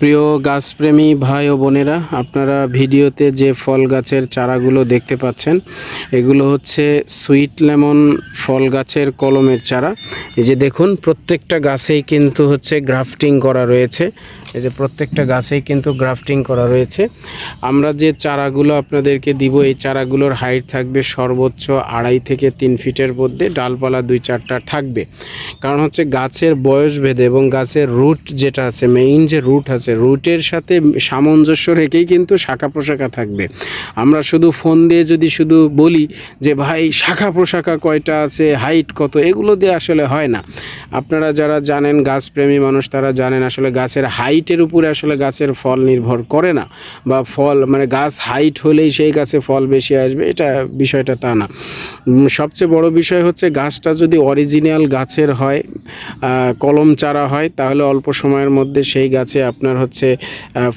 প্রিয় গাছপ্রেমী ভাই ও বোনেরা, আপনারা ভিডিওতে যে ফল গাছের চারাগুলো দেখতে পাচ্ছেন, এগুলো হচ্ছে সুইট লেমন ফল গাছের কলমের চারা। এই যে দেখুন, প্রত্যেকটা গাছেই কিন্তু হচ্ছে গ্রাফটিং করা রয়েছে। এই যে প্রত্যেকটা গাছেই কিন্তু গ্রাফটিং করা রয়েছে। আমরা যে চারাগুলো আপনাদেরকে দিব, এই চারাগুলোর হাইট থাকবে সর্বোচ্চ আড়াই থেকে তিন ফিটের মধ্যে, ডালপালা দুই চারটা থাকবে। কারণ হচ্ছে গাছের বয়স ভেদে এবং গাছের রুট যেটা আছে মেইন যে রুট আছে রুটের সাথে সামঞ্জস্য রেখেই কিন্তু শাখা প্রশাখা থাকবে। আমরা শুধু ফোন দিয়ে যদি শুধু বলি যে, ভাই, শাখা প্রশাখা কয়টা আছে? হাইট কত? এগুলো দিয়ে আসলে হয় না। আপনারা যারা জানেন, গাছপ্রেমী মানুষ, তারা জানেন আসলে গাছের হাইটের উপরে আসলে গাছের ফল নির্ভর করে না। বা ফল মানে গাছ হাইট হলেই সেই গাছে ফল বেশি আসবে, এটা বিষয়টা তা না। সবচেয়ে বড় বিষয় হচ্ছে গাছটা যদি অরিজিনাল গাছের হয় কলম চারা হয়, তাহলে অল্প সময়ের মধ্যে সেই গাছে আপনার হচ্ছে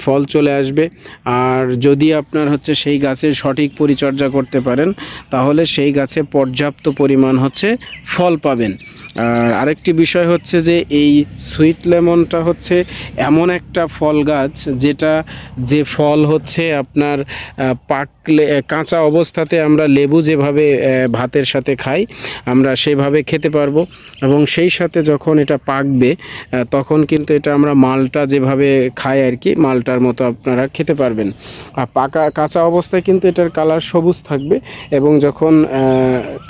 ফল চলে আসবে। আর যদি আপনার হচ্ছে সেই গাছের সঠিক পরিচর্যা করতে পারেন, তাহলে সেই গাছে পর্যাপ্ত পরিমাণ হচ্ছে ফল পাবেন। আর আরেকটি বিষয় হচ্ছে যে এই সুইট লেমনটা হচ্ছে এমন একটা ফল গাছ যেটা যে ফল হচ্ছে আপনার পাকলে কাঁচা অবস্থাতে আমরা লেবু যেভাবে ভাতের সাথে খাই, আমরা সেভাবে খেতে পারব। এবং সেই সাথে যখন এটা পাকবে তখন কিন্তু এটা আমরা মালটা যেভাবে খাই আর কি, মালটার মতো আপনারা খেতে পারবেন। আর পাকা, কাঁচা অবস্থায় কিন্তু এটার কালার সবুজ থাকবে এবং যখন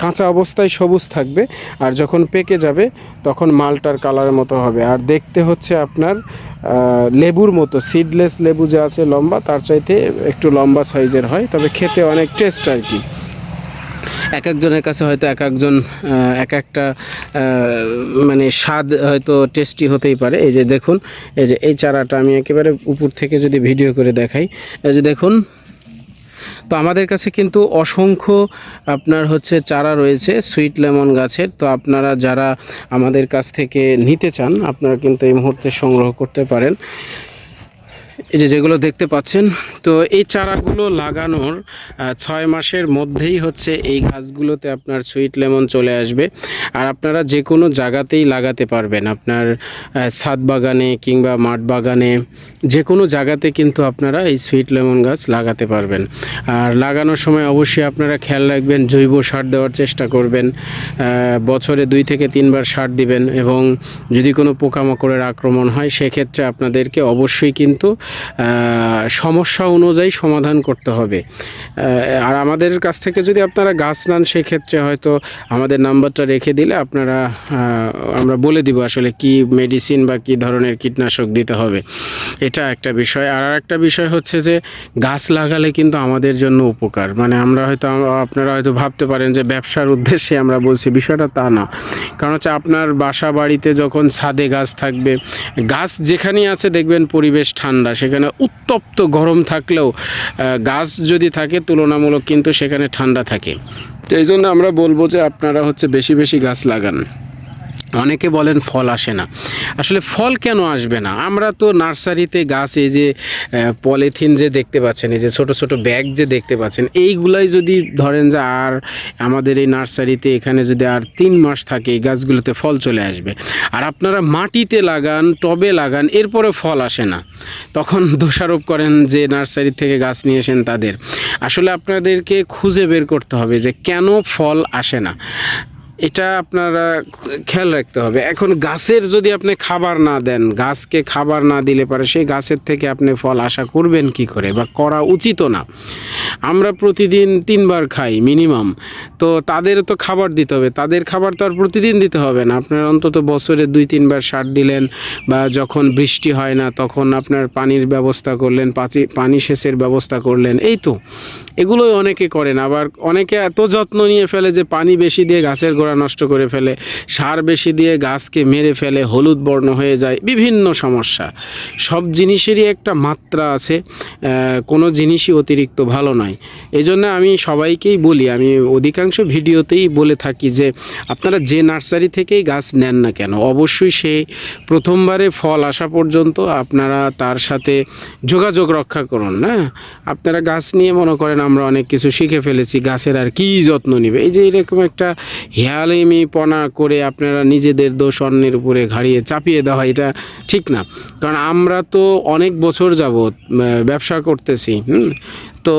কাঁচা অবস্থায় সবুজ থাকবে, আর যখন পেকে যাবে, তখন মালটার কালারের মতো হবে। আর দেখতে হচ্ছে আপনার লেবুর মতো। সিডলেস লেবু যে আছে লম্বা, তার চাইতে একটু লম্বা সাইজের হয়, তবে খেতে অনেক টেস্ট আর কি। এক একজনের কাছে হয়তো এক একজন এক একটা মানে স্বাদ হয়তো টেস্টি হতেই পারে। এই যে দেখুন, এই যে এই চারাটা আমি একেবারে উপর থেকে যদি ভিডিও করে দেখাই, এই যে দেখুন তো আমাদের কাছে কিন্তু অসংখ্য আপনার হচ্ছে চারা রয়েছে সুইট লেমন গাছের। তো আপনারা যারা আমাদের কাছ থেকে নিতে চান, আপনারা কিন্তু এই মুহূর্তে সংগ্রহ করতে পারেন। এই যে যেগুলো দেখতে পাচ্ছেন, তো এই চারাগুলো লাগানোর ছয় মাসের মধ্যেই হচ্ছে এই গাছগুলোতে আপনার সুইট লেমন চলে আসবে। আর আপনারা যে কোনো জায়গাতেই লাগাতে পারবেন। আপনার ছাদ বাগানে কিংবা মাঠ বাগানে যে কোনো জায়গাতে কিন্তু আপনারা এই সুইট লেমন গাছ লাগাতে পারবেন। আর লাগানোর সময় অবশ্যই আপনারা খেয়াল রাখবেন, জৈব সার দেওয়ার চেষ্টা করবেন বছরে দুই থেকে তিনবার সার দিবেন এবং যদি কোনো পোকামাকড়ের আক্রমণ হয়, সেক্ষেত্রে আপনাদেরকে অবশ্যই কিন্তু সমস্যা অনুযায়ী সমাধান করতে হবে। আর আমাদের কাছ থেকে যদি আপনারা গাছ নেন, সেক্ষেত্রে হয়তো আমাদের নাম্বারটা রেখে দিলে আপনারা আমরা বলে দিব আসলে কি মেডিসিন বা কি ধরনের কীটনাশক দিতে হবে। এটা একটা বিষয়। আর একটা বিষয় হচ্ছে যে, গাছ লাগালে কিন্তু আমাদের জন্য উপকার। মানে আমরা হয়তো, আপনারা হয়তো ভাবতে পারেন যে, ব্যবসার উদ্দেশ্যে আমরা বলছি, বিষয়টা তা না। কারণ হচ্ছে আপনার বাসা বাড়িতে যখন ছাদে গাছ থাকবে, গাছ যেখানেই আছে দেখবেন পরিবেশ ঠান্ডা সেখানে উত্তপ্ত গরম থাকলেও গাছ যদি থাকে, তুলনামূলক কিন্তু সেখানে ঠান্ডা থাকে। তো এই জন্য আমরা বলব যে আপনারা হচ্ছে বেশি বেশি গাছ লাগান। অনেকে বলেন ফল আসে না। আসলে ফল কেন আসবে না? আমরা তো নার্সারিতে গাছ, এই যে পলিথিন যে দেখতে পাচ্ছেন, এই যে, ছোট ছোট ব্যাগ যে দেখতে পাচ্ছেন, এইগুলাই যদি ধরেন যে, আর আমাদের এই নার্সারিতে এখানে যদি আর তিন মাস থাকে, এই গাছগুলোতে ফল চলে আসবে। আর আপনারা মাটিতে লাগান, টবে লাগান এরপরে ফল আসে না। তখন দোষারোপ করেন যে, নার্সারি থেকে গাছ নিয়েছেন তাদের। আসলে আপনাদেরকে খুঁজে বের করতে হবে যে, কেন ফল আসে না? এটা আপনারা খেয়াল রাখতে হবে। এখন গাছের যদি আপনি খাবার না দেন, গাছকে খাবার না দিলে পারে সেই গাছের থেকে আপনি ফল আশা করবেন কি করে বা করা উচিত না। আমরা প্রতিদিন তিনবার খাই মিনিমাম। তো তাদের তো খাবার দিতে হবে, তাদের খাবার তো আর প্রতিদিন দিতে হবে না। আপনার অন্তত বছরে দুই, তিনবার সার দিলেন বা যখন বৃষ্টি হয় না তখন আপনার পানির ব্যবস্থা করলেন, পাচি, পানি সেচের ব্যবস্থা করলেন, এই তো। এগুলোই অনেকে করেন। আবার অনেকে এত যত্ন নিয়ে ফেলে যে পানি বেশি দিয়ে গাছের গোড়া নষ্ট করে ফেলে, সার বেশি দিয়ে গাছকে মেরে ফেলে, হলুদ বর্ণ হয়ে যায়, বিভিন্ন সমস্যা। সব জিনিসেরই একটা মাত্রা আছে কোনো জিনিসই অতিরিক্ত ভালো নয়। এই জন্য আমি সবাইকেই বলি, আমি অধিকাংশ ভিডিওতেই বলে থাকি যে, আপনারা যে নার্সারি থেকেই গাছ নেন না কেন, অবশ্যই সে প্রথমবারে ফল আসা পর্যন্ত আপনারা তার সাথে যোগাযোগ রক্ষা করুন, না? আপনারা গাছ নিয়ে মনে করেন আমরা অনেক কিছু শিখে ফেলেছি, গাছের আর কী যত্ন নেবে। এই যে এরকম একটা হেয়ার বেয়ালিমি পনা করে আপনারা নিজেদের দোষ অন্যের উপরে ঘাড়িয়ে চাপিয়ে দেওয়া এটা ঠিক না। কারণ আমরা তো অনেক বছর যাবত ব্যবসা করতেছি, হুম? তো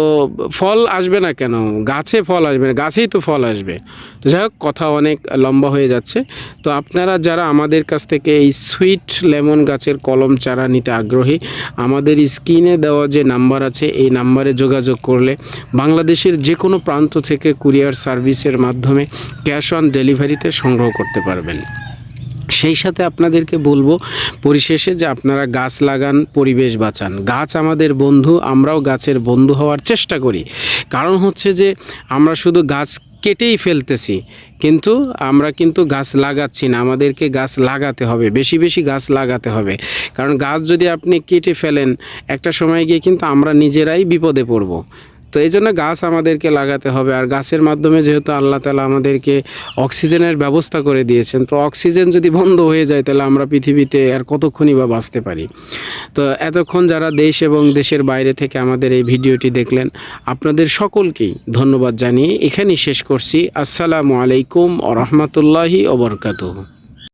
ফল আসবে না কেন? গাছে ফল আসবে না, গাছেই তো ফল আসবে। তো যাই হোক, কথা অনেক লম্বা হয়ে যাচ্ছে। তো আপনারা যারা আমাদের কাছ থেকে এই সুইট লেমন গাছের কলম চারা নিতে আগ্রহী, আমাদের স্ক্রিনে দেওয়া যে নাম্বার আছে, এই নাম্বারে যোগাযোগ করলে বাংলাদেশের যে কোনো প্রান্ত থেকে কুরিয়ার সার্ভিসের মাধ্যমে ক্যাশ অন ডেলিভারিতে সংগ্রহ করতে পারবেন। সেই সাথে আপনাদেরকে বলব পরিশেষে যে আপনারা গাছ লাগান, পরিবেশ বাঁচান। গাছ আমাদের বন্ধু, আমরাও গাছের বন্ধু হওয়ার চেষ্টা করি। কারণ হচ্ছে যে আমরা শুধু গাছ কেটেই ফেলতেছি, কিন্তু আমরা কিন্তু গাছ লাগাচ্ছি না। আমাদেরকে গাছ লাগাতে হবে, বেশি বেশি গাছ লাগাতে হবে। কারণ গাছ যদি আপনি কেটে ফেলেন, একটা সময় গিয়ে কিন্তু আমরা নিজেরাই বিপদে পড়ব। তো এই জন্য গাছ আমাদেরকে লাগাতে হবে। আর গাছের মাধ্যমে যেহেতু আল্লাহ তালা আমাদেরকে অক্সিজেনের ব্যবস্থা করে দিয়েছেন, তো অক্সিজেন যদি বন্ধ হয়ে যায় তাহলে আমরা পৃথিবীতে আর কতক্ষণই বা বাঁচতে পারি? তো এতক্ষণ যারা দেশ এবং দেশের বাইরে থেকে আমাদের এই ভিডিওটি দেখলেন, আপনাদের সকলকেই ধন্যবাদ জানিয়ে এখানেই শেষ করছি। আসসালামু আলাইকুম ও রহমতুল্লাহি ওবরকাতুহ